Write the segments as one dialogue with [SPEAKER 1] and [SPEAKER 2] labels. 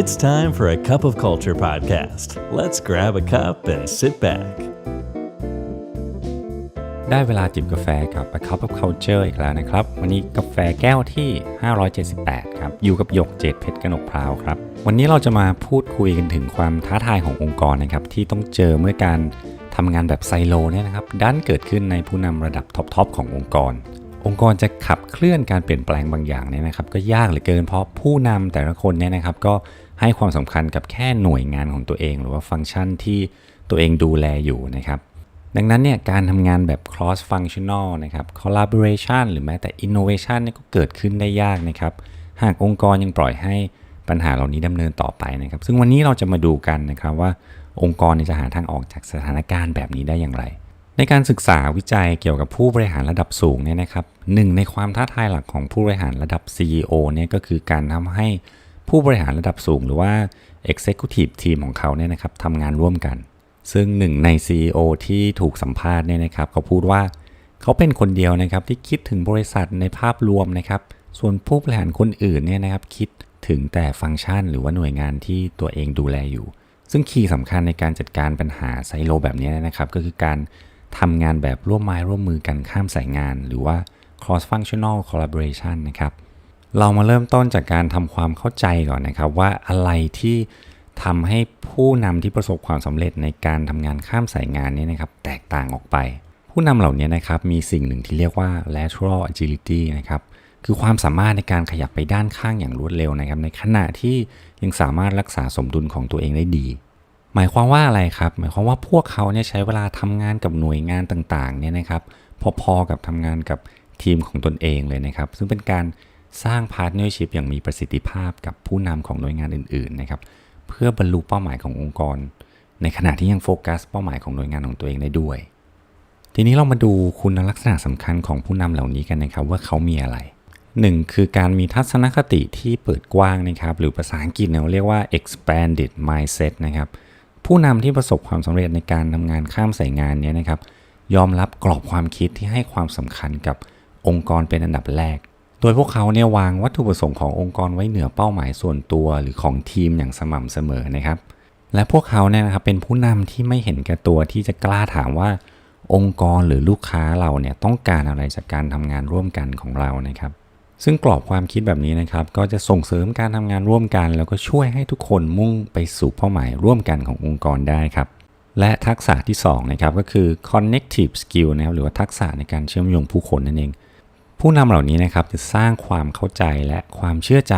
[SPEAKER 1] It's time for a Cup of Culture podcast. Let's grab a cup and sit back.
[SPEAKER 2] ได้เวลาจิบกาแฟกับ A Cup of Culture อีกแล้วนะครับ วันนี้กาแฟแก้วที่ 578 ครับ อยู่กับหยกเจดเพชรกนกพราวครับ วันนี้เราจะมาพูดคุยกันถึงความท้าทายขององค์กรนะครับ ที่ต้องเจอเมื่อการทำงานแบบไซโลเนี่ยนะครับดันเกิดขึ้นในผู้นำระดับท็อปๆขององค์กร องค์กรจะขับเคลื่อนการเปลี่ยนแปลงบางอย่างเนี่ยนะครับ ก็ยากเหลือเกินเพราะผู้นำแต่ละคนเนี่ยนะครับ ก็ให้ความสำคัญกับแค่หน่วยงานของตัวเอง หรือว่าฟังก์ชันที่ตัวเองดูแลอยู่นะครับ ดังนั้นเนี่ยการทำงานแบบ cross functional นะครับ collaboration หรือแม้แต่ innovation เนี่ยก็เกิดขึ้นได้ยากนะครับ หากองค์กรยังปล่อยให้ปัญหาเหล่านี้ดำเนินต่อไปนะครับ ซึ่งวันนี้เราจะมาดูกันนะครับว่าองค์กรจะหาทางออกจากสถานการณ์แบบนี้ได้อย่างไร ในการศึกษาวิจัยเกี่ยวกับผู้บริหารระดับสูงเนี่ยนะครับหนึ่งในความท้าทายหลักของผู้บริหารระดับ CEO เนี่ยก็คือการทำให้ผู้บริหารระดับสูงหรือว่า Executive Team ของเขาเนี่ยนะครับทำงานร่วมกัน ซึ่งหนึ่งใน CEO ที่ถูกสัมภาษณ์เนี่ยนะครับเขาพูดว่าเขาเป็นคนเดียวนะครับที่คิดถึงบริษัทในภาพรวมนะครับ ส่วนผู้บริหารคนอื่นเนี่ยนะครับคิดถึงแต่ฟังก์ชันหรือว่าหน่วยงานที่ตัวเองดูแลอยู่ ซึ่งคีย์สำคัญในการจัดการปัญหาไซโลแบบนี้นะครับก็คือการ ทำงานแบบร่วมไม้ร่วมมือกันข้ามสายงาน หรือว่า cross functional collaboration นะครับ เรามาเริ่มต้นจากการทำความเข้าใจก่อนนะครับ ว่าอะไรที่ทำให้ผู้นำที่ประสบความสำเร็จในการทำงานข้ามสายงานนี้นะครับ แตกต่างออกไป ผู้นำเหล่านี้นะครับมีสิ่งหนึ่งที่เรียกว่า lateral agility นะครับคือความสามารถในการขยับไปด้านข้างอย่างรวดเร็วนะครับ ในขณะที่ยังสามารถรักษาสมดุลของตัวเองได้ดี หมายความว่าอะไรครับ หมายความว่าพวกเขาเนี่ยใช้เวลาทำงานกับหน่วยงานต่างๆเนี่ยนะครับพอๆกับทำงานกับทีมของตนเองเลยนะครับ ซึ่งเป็นการสร้างพาร์ทเนอร์ชิพอย่างมีประสิทธิภาพกับผู้นำของหน่วยงานอื่นๆนะครับเพื่อบรรลุเป้าหมายขององค์กร ในขณะที่ยังโฟกัสเป้าหมายของหน่วยงานของตัวเองได้ด้วย ทีนี้เรามาดูคุณลักษณะสำคัญของผู้นำเหล่านี้กันนะครับว่าเขามีอะไร 1. คือการมีทัศนคติที่เปิดกว้างนะครับหรือภาษาอังกฤษเนี่ยเรียกว่า expanded mindset นะครับ ผู้นำที่ประสบความสำเร็จในการทำงานข้ามสายงานนี้นะครับ ยอมรับกรอบความคิดที่ให้ความสำคัญกับองค์กรเป็นอันดับแรก โดยพวกเขาเนี่ยวางวัตถุประสงค์ขององค์กรไว้เหนือเป้าหมายส่วนตัวหรือของทีมอย่างสม่ำเสมอนะครับ และพวกเขาเนี่ยนะครับเป็นผู้นำที่ไม่เห็นแก่ตัวที่จะกล้าถามว่า องค์กรหรือลูกค้าเราเนี่ยต้องการอะไรจากการทำงานร่วมกันของเรานะครับ ซึ่งกรอบความคิดแบบนี้นะครับ ก็จะส่งเสริมการทำงานร่วมกัน แล้วก็ช่วยให้ทุกคนมุ่งไปสู่เป้าหมายร่วมกันขององค์กรได้ครับ และทักษะที่2นะครับก็คือ connective skill นะครับหรือว่าทักษะในการเชื่อมโยงผู้คนนั่นเอง ผู้นำเหล่านี้นะครับจะสร้างความเข้าใจและความเชื่อใจ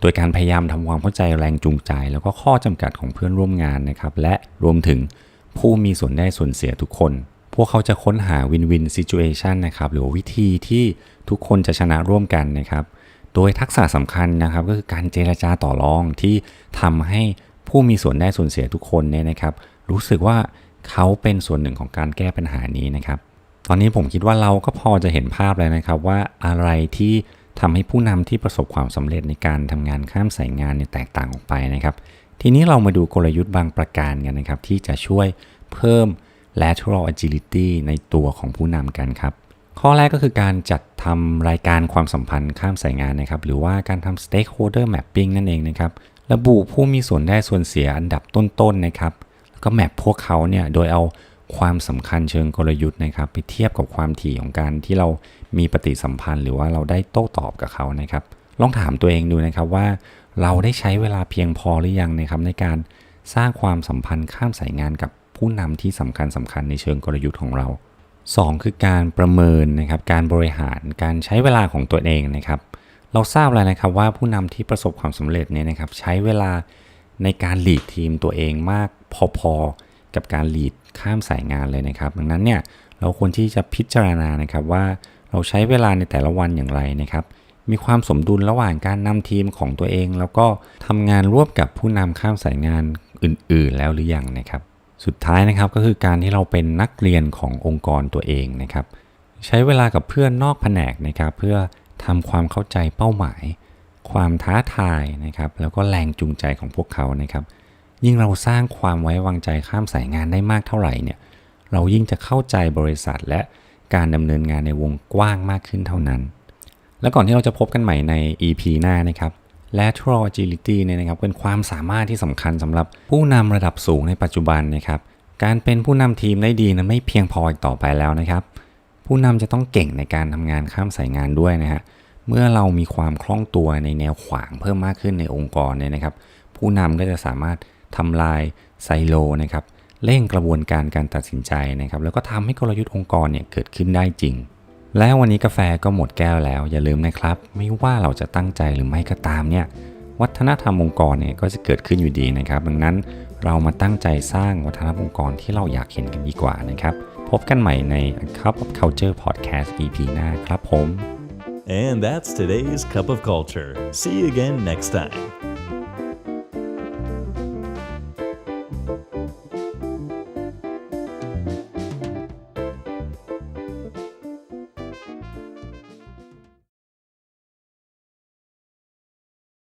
[SPEAKER 2] โดยการพยายามทำความเข้าใจแรงจูงใจ แล้วก็ข้อจำกัดของเพื่อนร่วมงานนะครับและรวมถึงผู้มีส่วนได้ส่วนเสียทุกคน วกเขาจะค้นหาวินวินซิจูเอชันนะครับหรือวิธีที่ทุกคนจะชนะร่วมกันนะครับ โดยทักษะสำคัญนะครับก็คือการเจรจาต่อรองที่ทำให้ผู้มีส่วนได้ส่วนเสียทุกคนเนี่ยนะครับ รู้สึกว่าเขาเป็นส่วนหนึ่งของการแก้ปัญหานี้นะครับ ตอนนี้ผมคิดว่าเราก็พอจะเห็นภาพแล้วนะครับว่าอะไรที่ทำให้ผู้นำที่ประสบความสำเร็จในการทำงานข้ามสายงานเนี่ยแตกต่างออกไปนะครับ ทีนี้เรามาดูกลยุทธ์บางประการกันนะครับ ที่จะช่วยเพิ่ม lateral agility ในตัวของผู้นำกันครับ ข้อแรกก็คือการจัดทำรายการความสัมพันธ์ข้ามสายงานนะครับ หรือว่าการทำ stakeholder mapping นั่นเองนะครับ ระบุผู้มีส่วนได้ส่วนเสียอันดับต้นๆนะครับ แล้วก็แมปพวกเขาเนี่ยโดยเอาความสำคัญเชิงกลยุทธ์นะครับ ไปเทียบกับความถี่ของการที่เรามีปฏิสัมพันธ์ หรือว่าเราได้โต้ตอบกับเขานะครับ ลองถามตัวเองดูนะครับว่า เราได้ใช้เวลาเพียงพอหรือยังนะครับในการสร้างความสัมพันธ์ข้ามสายงานกับ ผู้นำที่สำคัญสำคัญในเชิงกลยุทธ์ของเรา 2 คือการประเมินนะครับการบริหารการใช้เวลาของตัวเองนะครับเราทราบแล้วนะครับว่าผู้นำที่ประสบความสำเร็จเนี่ยนะครับใช้เวลาในการหลีดทีมตัวเองมากพอๆกับการหลีดข้ามสายงานเลยนะครับ ดังนั้นเนี่ยเราควรที่จะพิจารณานะครับว่าเราใช้เวลาในแต่ละวันอย่างไรนะครับ มีความสมดุลระหว่างการนำทีมของตัวเอง แล้วก็ทำงานร่วมกับผู้นำข้ามสายงานอื่น ๆ แล้วหรือยังนะครับ สุดท้ายนะครับก็คือการที่เราเป็นนักเรียนขององค์กรตัวเองนะครับ ใช้เวลากับเพื่อนนอกแผนกนะครับ เพื่อทำความเข้าใจเป้าหมาย ความท้าทายนะครับ แล้วก็แรงจูงใจของพวกเขานะครับ ยิ่งเราสร้างความไว้วางใจข้ามสายงานได้มากเท่าไหร่เนี่ยเรายิ่งจะเข้าใจบริษัทและการดำเนินงานในวงกว้างมากขึ้นเท่านั้น แล้วก่อนที่เราจะพบกันใหม่ใน EP หน้านะครับ lateral agility เนี่ยนะครับเป็นความสามารถที่สำคัญสำหรับผู้นำระดับสูงในปัจจุบันนะครับการเป็นผู้นำทีมได้ดีนั้นไม่เพียงพออีกต่อไปแล้วนะครับ ผู้นำจะต้องเก่งในการทำงานข้ามสายงานด้วยนะฮะเมื่อเรามีความคล่องตัวในแนวขวางเพิ่มมากขึ้นในองค์กรเนี่ยนะครับ ผู้นำก็จะสามารถทำลายไซโลนะครับเร่งกระบวนการการตัดสินใจนะครับ แล้วก็ทำให้กลยุทธ์องค์กรเนี่ยเกิดขึ้นได้จริง แล้ววันนี้กาแฟก็หมดแก้วแล้ว อย่าลืมนะครับ ไม่ว่าเราจะตั้งใจหรือไม่ก็ตามเนี่ยวัฒนธรรมองค์กรเนี่ยก็จะเกิดขึ้นอยู่ดีนะครับ ดังนั้นเรามาตั้งใจสร้างวัฒนธรรมองค์กรที่เราอยากเห็นกันดีกว่านะครับ พบกันใหม่ใน Cup of Culture Podcast EP หน้าครับผม
[SPEAKER 1] And that's today's Cup of Culture. See you again next time.